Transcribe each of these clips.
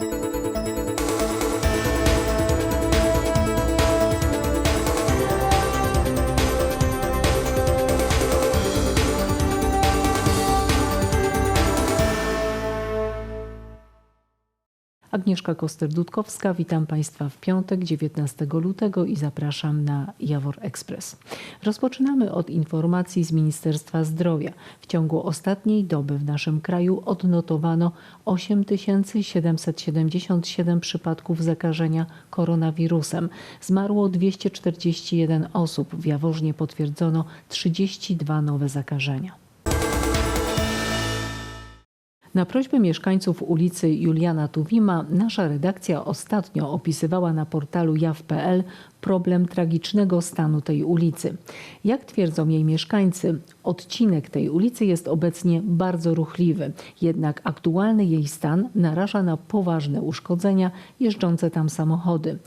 thank you Agnieszka Koster-Dudkowska, witam Państwa w piątek 19 lutego i zapraszam na Jawor Express. Rozpoczynamy od informacji z Ministerstwa Zdrowia. W ciągu ostatniej doby w naszym kraju odnotowano 8777 przypadków zakażenia koronawirusem. Zmarło 241 osób. W Jaworznie potwierdzono 32 nowe zakażenia. Na prośbę mieszkańców ulicy Juliana Tuwima nasza redakcja ostatnio opisywała na portalu jaw.pl problem tragicznego stanu tej ulicy. Jak twierdzą jej mieszkańcy, odcinek tej ulicy jest obecnie bardzo ruchliwy, jednak aktualny jej stan naraża na poważne uszkodzenia jeżdżące tam samochody.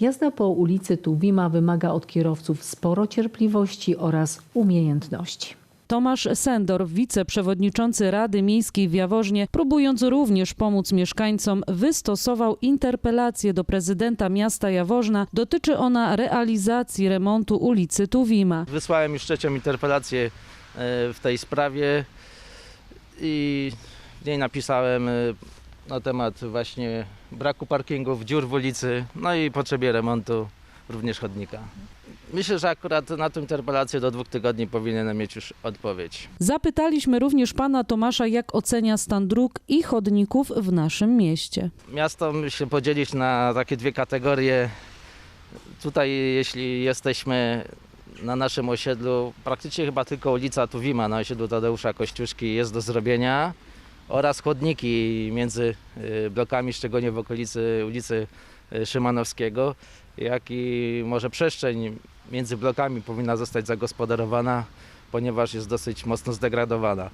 Jazda po ulicy Tuwima wymaga od kierowców sporo cierpliwości oraz umiejętności. Tomasz Sendor, wiceprzewodniczący Rady Miejskiej w Jaworznie, próbując również pomóc mieszkańcom, wystosował interpelację do prezydenta miasta Jaworzna. Dotyczy ona realizacji remontu ulicy Tuwima. Wysłałem już trzecią interpelację e, w tej sprawie i w niej napisałem e, na temat właśnie braku parkingów, dziur w ulicy, no i potrzebie remontu również chodnika. Myślę, że akurat na tę interpelację do dwóch tygodni powinienem mieć już odpowiedź. Zapytaliśmy również pana Tomasza, jak ocenia stan dróg i chodników w naszym mieście. Miasto się podzielić na takie dwie kategorie. Tutaj jeśli jesteśmy na naszym osiedlu, praktycznie chyba tylko ulica Tuwima na osiedlu Tadeusza Kościuszki jest do zrobienia oraz chodniki między y, blokami, szczególnie w okolicy ulicy y, Szymanowskiego, jak i może przestrzeń między blokami powinna zostać zagospodarowana, ponieważ jest dosyć mocno zdegradowana.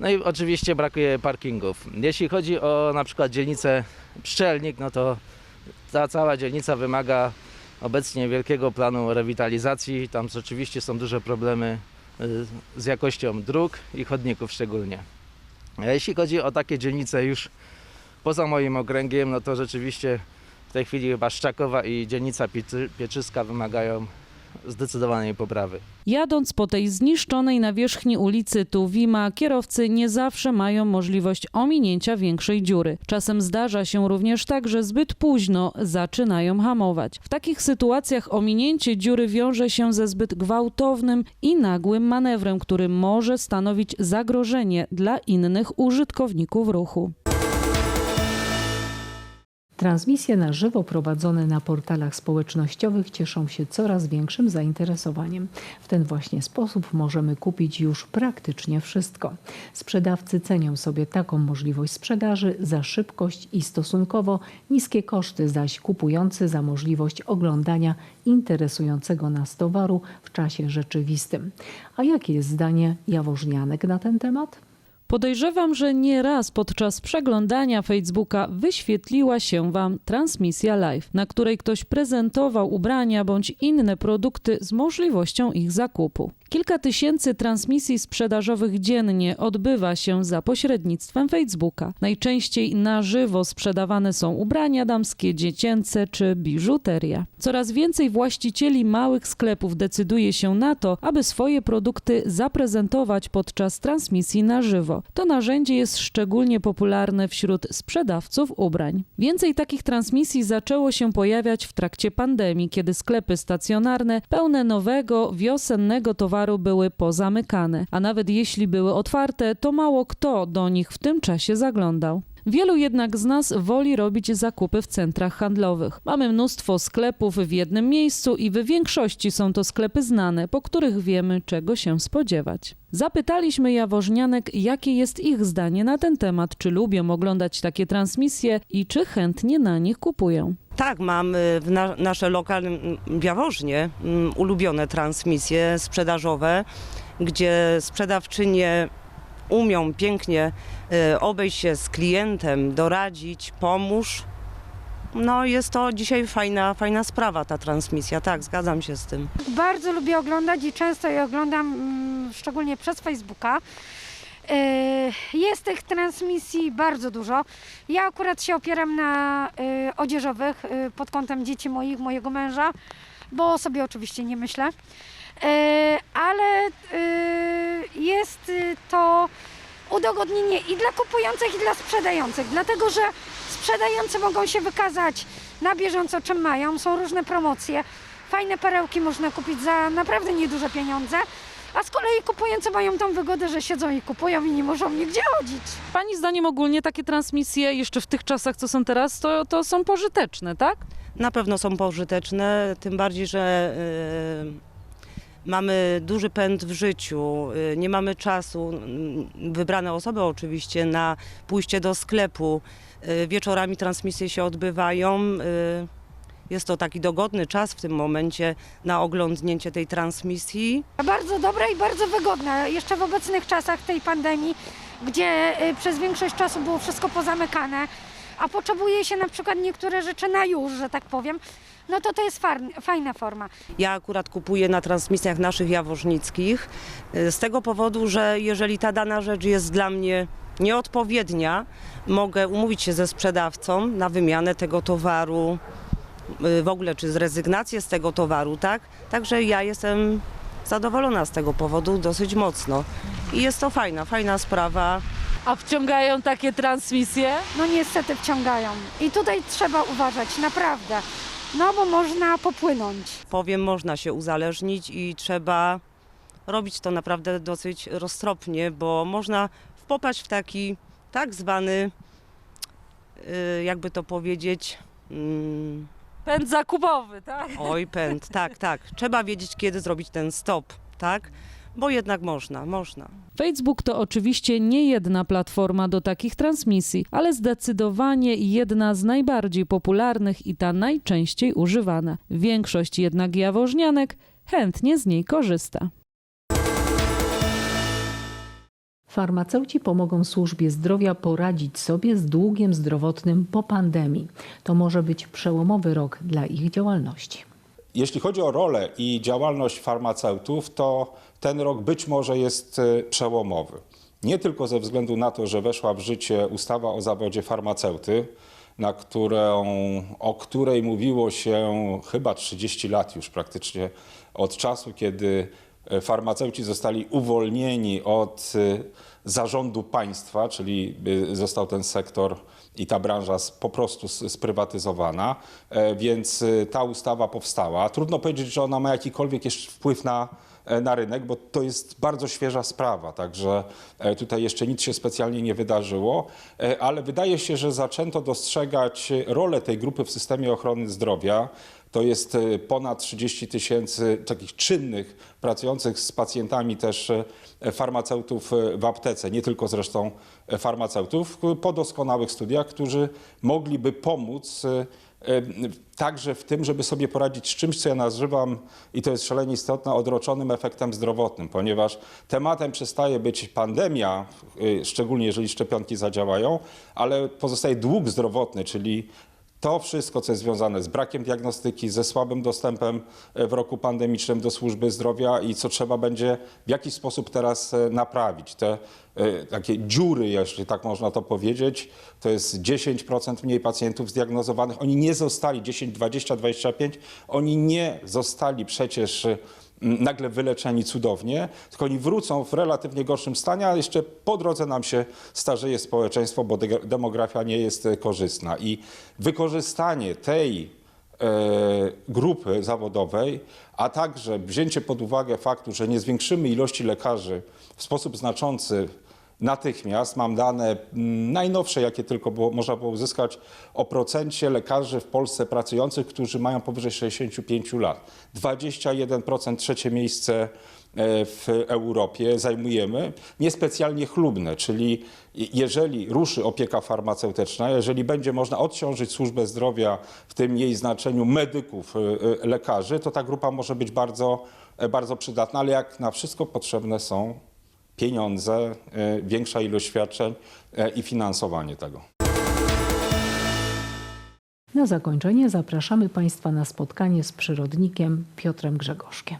No i oczywiście brakuje parkingów. Jeśli chodzi o na przykład dzielnicę Pszczelnik, no to ta cała dzielnica wymaga obecnie wielkiego planu rewitalizacji. Tam rzeczywiście są duże problemy y, z jakością dróg i chodników szczególnie. A jeśli chodzi o takie dzielnice już poza moim okręgiem, no to rzeczywiście w tej chwili chyba Szczakowa i dzielnica Pieczy- Pieczyska wymagają zdecydowanej poprawy. Jadąc po tej zniszczonej nawierzchni ulicy Tuwima, kierowcy nie zawsze mają możliwość ominięcia większej dziury. Czasem zdarza się również tak, że zbyt późno zaczynają hamować. W takich sytuacjach ominięcie dziury wiąże się ze zbyt gwałtownym i nagłym manewrem, który może stanowić zagrożenie dla innych użytkowników ruchu. Transmisje na żywo prowadzone na portalach społecznościowych cieszą się coraz większym zainteresowaniem. W ten właśnie sposób możemy kupić już praktycznie wszystko. Sprzedawcy cenią sobie taką możliwość sprzedaży za szybkość i stosunkowo niskie koszty, zaś kupujący za możliwość oglądania interesującego nas towaru w czasie rzeczywistym. A jakie jest zdanie jaworznianek na ten temat? Podejrzewam, że nie raz podczas przeglądania Facebooka wyświetliła się Wam transmisja live, na której ktoś prezentował ubrania bądź inne produkty z możliwością ich zakupu. Kilka tysięcy transmisji sprzedażowych dziennie odbywa się za pośrednictwem Facebooka. Najczęściej na żywo sprzedawane są ubrania damskie, dziecięce czy biżuteria. Coraz więcej właścicieli małych sklepów decyduje się na to, aby swoje produkty zaprezentować podczas transmisji na żywo. To narzędzie jest szczególnie popularne wśród sprzedawców ubrań. Więcej takich transmisji zaczęło się pojawiać w trakcie pandemii, kiedy sklepy stacjonarne pełne nowego, wiosennego towaru były pozamykane, a nawet jeśli były otwarte, to mało kto do nich w tym czasie zaglądał. Wielu jednak z nas woli robić zakupy w centrach handlowych. Mamy mnóstwo sklepów w jednym miejscu i w większości są to sklepy znane, po których wiemy, czego się spodziewać. Zapytaliśmy jaworznianek, jakie jest ich zdanie na ten temat, czy lubią oglądać takie transmisje i czy chętnie na nich kupują. Tak, mam y, w na, nasze lokalne Jaworznie ulubione transmisje sprzedażowe, gdzie sprzedawczynie umią pięknie y, obejść się z klientem, doradzić, pomóż. No jest to dzisiaj fajna, fajna sprawa ta transmisja, tak, zgadzam się z tym. Bardzo lubię oglądać i często je oglądam, mm, szczególnie przez Facebooka. Yy, Jest tych transmisji bardzo dużo. Ja akurat się opieram na yy, odzieżowych pod kątem dzieci moich, mojego męża, bo sobie oczywiście nie myślę. Ale jest to udogodnienie i dla kupujących, i dla sprzedających, dlatego że sprzedający mogą się wykazać na bieżąco czym mają. Są różne promocje. Fajne perełki można kupić za naprawdę nieduże pieniądze. A z kolei kupujący mają tą wygodę, że siedzą i kupują i nie muszą nigdzie chodzić. Pani zdaniem ogólnie takie transmisje jeszcze w tych czasach, co są teraz, to, to są pożyteczne, tak? Na pewno są pożyteczne, tym bardziej, że y, mamy duży pęd w życiu, y, nie mamy czasu, wybrane osoby oczywiście, na pójście do sklepu. Y, wieczorami transmisje się odbywają. y, Jest to taki dogodny czas w tym momencie na oglądnięcie tej transmisji. Bardzo dobre i bardzo wygodne. Jeszcze w obecnych czasach tej pandemii, gdzie przez większość czasu było wszystko pozamykane, a potrzebuje się na przykład niektóre rzeczy na już, że tak powiem, no to to jest fajna forma. Ja akurat kupuję na transmisjach naszych jaworznickich y, z tego powodu, że jeżeli ta dana rzecz jest dla mnie nieodpowiednia, mogę umówić się ze sprzedawcą na wymianę tego towaru, y, w ogóle czy z rezygnację z tego towaru, tak? Także ja jestem zadowolona z tego powodu dosyć mocno. I jest to fajna, fajna sprawa. A wciągają takie transmisje? No niestety wciągają. I tutaj trzeba uważać, naprawdę. No bo można popłynąć. Powiem, można się uzależnić i trzeba robić to naprawdę dosyć roztropnie, bo można popaść w taki tak zwany, y, jakby to powiedzieć, mm, Pęd zakupowy, tak? oj pęd, tak, tak. Trzeba wiedzieć, kiedy zrobić ten stop, tak? Bo jednak można, można. Facebook to oczywiście nie jedna platforma do takich transmisji, ale zdecydowanie jedna z najbardziej popularnych i ta najczęściej używana. Większość jednak jaworznianek chętnie z niej korzysta. Farmaceuci pomogą służbie zdrowia poradzić sobie z długiem zdrowotnym po pandemii. To może być przełomowy rok dla ich działalności. Jeśli chodzi o rolę i działalność farmaceutów, to ten rok być może jest e, przełomowy. Nie tylko ze względu na to, że weszła w życie ustawa o zawodzie farmaceuty, na którą, o której mówiło się chyba 30 lat już praktycznie od czasu, kiedy farmaceuci zostali uwolnieni od e, zarządu państwa, czyli y, został ten sektor i ta branża po prostu sprywatyzowana, E, więc ta ustawa powstała. Trudno powiedzieć, że ona ma jakikolwiek jeszcze wpływ na, e, na rynek, bo to jest bardzo świeża sprawa, także e, tutaj jeszcze nic się specjalnie nie wydarzyło, E, ale wydaje się, że zaczęto dostrzegać rolę tej grupy w systemie ochrony zdrowia. To jest e, ponad 30 tysięcy takich czynnych, pracujących z pacjentami też e, farmaceutów e, w aptece, nie tylko zresztą farmaceutów, po doskonałych studiach, którzy mogliby pomóc także w tym, żeby sobie poradzić z czymś, co ja nazywam, i to jest szalenie istotne, odroczonym efektem zdrowotnym, ponieważ tematem przestaje być pandemia, szczególnie jeżeli szczepionki zadziałają, ale pozostaje dług zdrowotny, czyli to wszystko, co jest związane z brakiem diagnostyki, ze słabym dostępem e, w roku pandemicznym do służby zdrowia i co trzeba będzie w jakiś sposób teraz e, naprawić. Te e, takie dziury, jeśli tak można to powiedzieć, to jest 10% mniej pacjentów zdiagnozowanych. Oni nie zostali, 10, 20, 25, oni nie zostali przecież nagle wyleczeni cudownie, tylko oni wrócą w relatywnie gorszym stanie, a jeszcze po drodze nam się starzeje społeczeństwo, bo de- demografia nie jest e, korzystna. I wykorzystanie tej e, grupy zawodowej, a także wzięcie pod uwagę faktu, że nie zwiększymy ilości lekarzy w sposób znaczący natychmiast. Mam dane mm, najnowsze, jakie tylko było, można było uzyskać o procencie lekarzy w Polsce pracujących, którzy mają powyżej 65 lat. 21% trzecie miejsce e, w Europie zajmujemy, niespecjalnie chlubne, czyli jeżeli ruszy opieka farmaceutyczna, jeżeli będzie można odciążyć służbę zdrowia, w tym jej znaczeniu medyków, e, e, lekarzy, to ta grupa może być bardzo, bardzo przydatna, ale jak na wszystko potrzebne są pieniądze, e, większa ilość świadczeń e, i finansowanie tego. Na zakończenie zapraszamy Państwa na spotkanie z przyrodnikiem Piotrem Grzegorzkiem.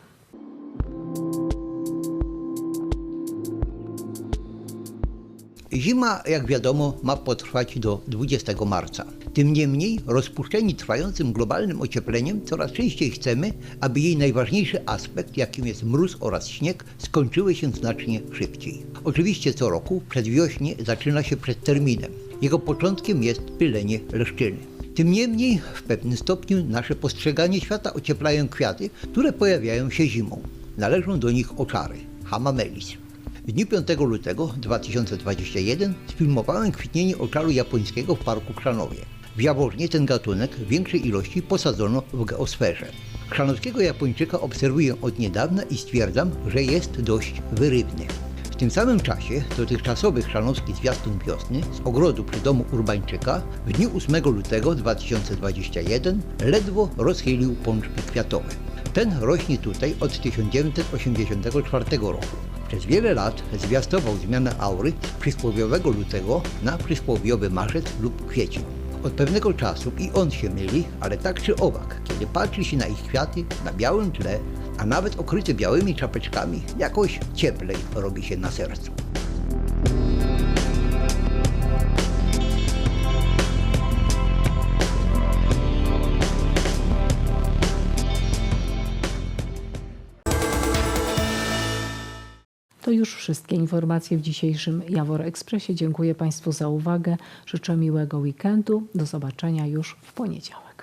Zima, jak wiadomo, ma potrwać do 20 marca. Tym niemniej, rozpuszczeni trwającym globalnym ociepleniem, coraz częściej chcemy, aby jej najważniejszy aspekt, jakim jest mróz oraz śnieg, skończyły się znacznie szybciej. Oczywiście co roku przedwiośnie zaczyna się przed terminem. Jego początkiem jest pylenie leszczyny. Tym niemniej w pewnym stopniu nasze postrzeganie świata ocieplają kwiaty, które pojawiają się zimą. Należą do nich oczary, hamamelis. W dniu 5 lutego 2021 sfilmowałem kwitnienie oczaru japońskiego w Parku Krzanowie. W Jaworznie ten gatunek w większej ilości posadzono w geosferze. Chrzanowskiego Japończyka obserwuję od niedawna i stwierdzam, że jest dość wyrywny. W tym samym czasie dotychczasowy chrzanowski zwiastun wiosny z ogrodu przy domu Urbańczyka w dniu 8 lutego 2021 ledwo rozchylił pączki kwiatowe. Ten rośnie tutaj od 1984 roku. Przez wiele lat zwiastował zmianę aury z przysłowiowego lutego na przysłowiowy marzec lub kwiecień. Od pewnego czasu i on się myli, ale tak czy owak, kiedy patrzy się na ich kwiaty na białym tle, a nawet okryte białymi czapeczkami, jakoś cieplej robi się na sercu. Już wszystkie informacje w dzisiejszym Jawor Ekspresie. Dziękuję Państwu za uwagę. Życzę miłego weekendu. Do zobaczenia już w poniedziałek.